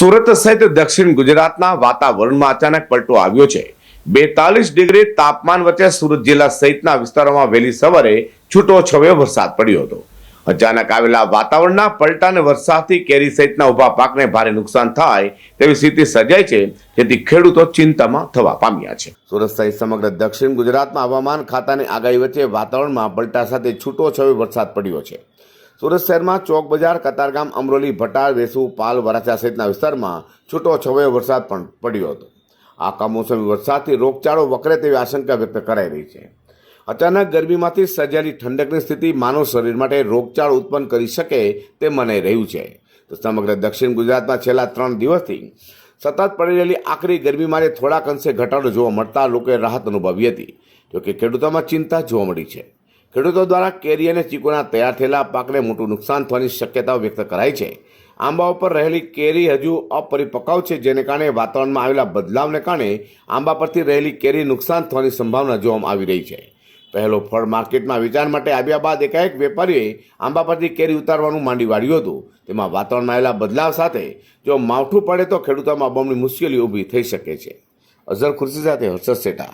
સુરત સહિત દક્ષિણ ગુજરાતના વાતાવરણમાં અચાનક પલટો આવ્યો છે. બેતાલીસ ડિગ્રી તાપમાન વચ્ચે સુરત જિલ્લા સહિતના વિસ્તારોમાં વહેલી સવારે છૂટો છવાયો વરસાદ પડ્યો હતો. અચાનક આવેલા વાતાવરણના પલટા અને વરસાદથી કેરી સહિતના ઊભા પાકને ભારે નુકસાન થાય તેવી સ્થિતિ સર્જાઈ છે. જેથી ખેડૂતો ચિંતામાં થવા પામ્યા છે. સુરત સહિત સમગ્ર દક્ષિણ ગુજરાતમાં હવામાન ખાતાની આગાહી વચ્ચે વાતાવરણમાં પલટા સાથે છૂટો છવાયો વરસાદ પડ્યો છે. સુરત શહેરમાં ચોક બજાર, કતારગામ, અમરોલી, ભટાર, વેસુ, પાલ, વરાછા સહિતના વિસ્તારમાં છૂટો છવાયો વરસાદ પણ પડ્યો હતો. આ કમોસમી વરસાદથી રોગચાળો વકરે તેવી આશંકા વ્યક્ત કરાઈ રહી છે. અચાનક ગરમીમાંથી સર્જાયેલી ઠંડકની સ્થિતિ માનવ શરીર માટે રોગચાળો ઉત્પન્ન કરી શકે તે મનાઈ રહ્યું છે. તો સમગ્ર દક્ષિણ ગુજરાતમાં છેલ્લા ત્રણ દિવસથી સતત પડી રહેલી આકરી ગરમીમાં થોડાક અંશે ઘટાડો જોવા મળતા લોકોએ રાહત અનુભવી હતી. જોકે ખેડૂતોમાં ચિંતા જોવા મળી છે. ખેડૂતો દ્વારા કેરી અને ચીકુના તૈયાર થયેલા પાકને મોટું નુકસાન થવાની શક્યતાઓ વ્યક્ત કરાઈ છે. આંબા ઉપર રહેલી કેરી હજુ અપરિપક્વ છે, જેને કારણે વાતાવરણમાં આવેલા બદલાવને કારણે આંબા પરથી રહેલી કેરી નુકસાન થવાની સંભાવના જોવામાં આવી રહી છે. પહેલો ફળ માર્કેટમાં વેચાણ માટે આવ્યા બાદ એકાએક વેપારીએ આંબા પરથી કેરી ઉતારવાનું માંડી વાળ્યું હતું. તેમાં વાતાવરણમાં આવેલા બદલાવ સાથે જો માવઠું પડે તો ખેડૂતોમાં બમણી મુશ્કેલી ઊભી થઈ શકે છે. અઝર ખુરશી સાથે હર્ષદ સેટા